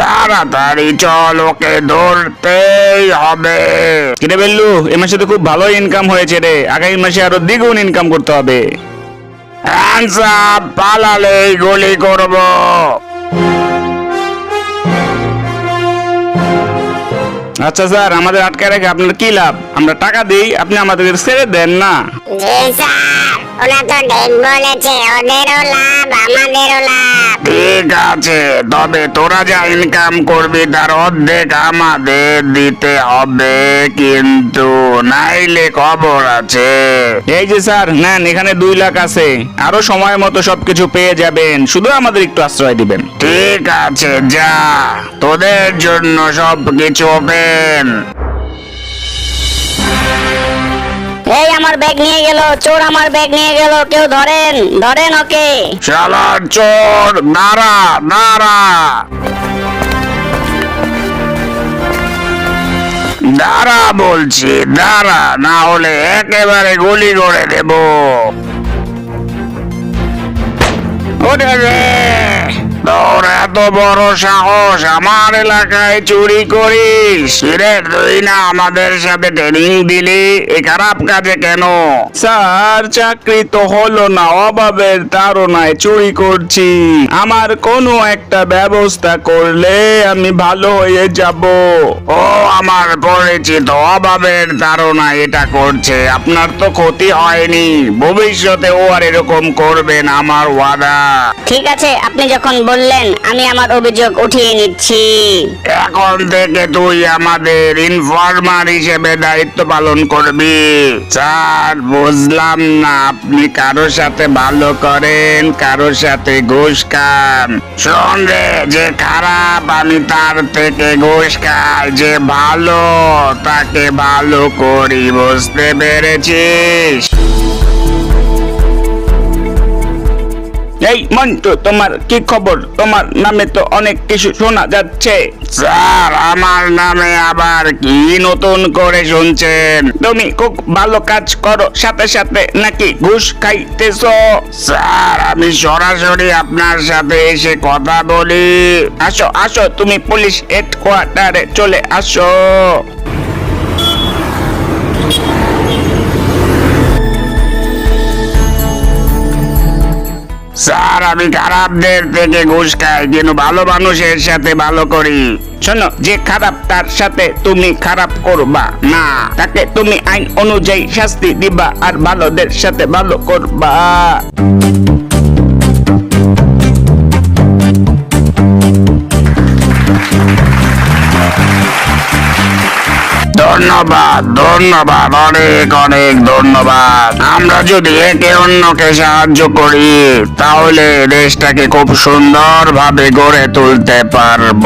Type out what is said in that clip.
তাড়াতাড়ি চল ওকে ধরতেই হবে। কিরে বেল্লু এ মাসে তো খুব ভালো ইনকাম হয়েছে রে। আগামী মাসে আরও দ্বিগুণ ইনকাম করতে হবে। গুলি করব। আচ্ছা স্যার আমাদের আটকে রেখে আপনার কি লাভ? আমরা টাকা দিই আপনি আমাদের ছেড়ে দেন না। স্যার। ওরা তো ঠিক বলেছে ওদেরও লাভ আমাদেরও লাভ। ঠিক আছে তবে তোরা যা ইনকাম করবি তার অর্ধেক আমাদের দিতে হবে কিন্তু নাইলে খবর আছে। এই যে স্যার নেন এখানে দুই লাখ আছে। আরও সময় মতো সবকিছু পেয়ে যাবেন। শুধু আমাদের একটু আশ্রয় দিবেন। ঠিক আছে যা। তোদের জন্য সবকিছু ওপেন। এই আমার ব্যাগ নিয়ে গেল, চোর আমার ব্যাগ নিয়ে গেল, কেউ ধরেন ধরেন ওকে। শালার চোর দাঁড়া দাঁড়া দাঁড়া বলছি দাঁড়া না হলে একেবারে গুলি করে দেব। তোর এত বড় সাহস আমার এলাকায় চুরি করিস। রে তুই না আমাদের সাথে ট্রেনিং দিলি। এই খারাপ কাজে কেন? স্যার চাকরি তো হলো না অভাবের তাড়নায় চুরি করছি। আমার কোনো একটা ব্যবস্থা করলে আমি ভালো হয়ে যাব। ও আমার পরিচিত অভাবের ধারণা এটা করছে। আপনার তো ক্ষতি হয়নি। ভবিষ্যতে ও আর এরকম করবেন আমার ওয়াদা। ঠিক আছে আপনি যখন বললেন আমি আমার অভিযোগ উঠিয়ে নিচ্ছি। এখন থেকে তুই আমাদের ইনফরমার হিসেবে দায়িত্ব পালন করবি। স্যার, বুঝলাম না আপনি কারোর সাথে ভালো করেন, কারোর সাথে ঘুষ খান। শোন রে, যে খারাপ, আমি তার থেকে ঘুষ খাই। যে ভালো, তাকে ভালো করি, বুঝতে পেরেছিস? এই মন্টু তোমার কি খবর? তোমার নামে তো অনেক কিছু শোনা যাচ্ছে। স্যার আমার নামে আবার কি নতুন করে শুনছেন? তুমি খুব ভালো কাজ করো সাথে সাথে নাকি ঘুষ খাইতেছো? স্যার আমি সরাসরি আপনার সাথে এসে কথা বলি। আসো আসো তুমি পুলিশ হেডকোয়ার্টারে চলে আসো। স্যার, আমি খারাপদের থেকে ঘুষ খাই, কিন্তু ভালো মানুষের সাথে ভালো করি। শোনো, যে খারাপ তার সাথে তুমি খারাপ করবা না, তাকে তুমি আইন অনুযায়ী শাস্তি দিবা আর ভালোদের সাথে ভালো করবা। ধন্যবাদ ধন্যবাদ, অনেক অনেক ধন্যবাদ। আমরা যদি একে অন্যকে সাহায্য করি, তাহলে দেশটাকে খুব সুন্দর ভাবে গড়ে তুলতে পারব।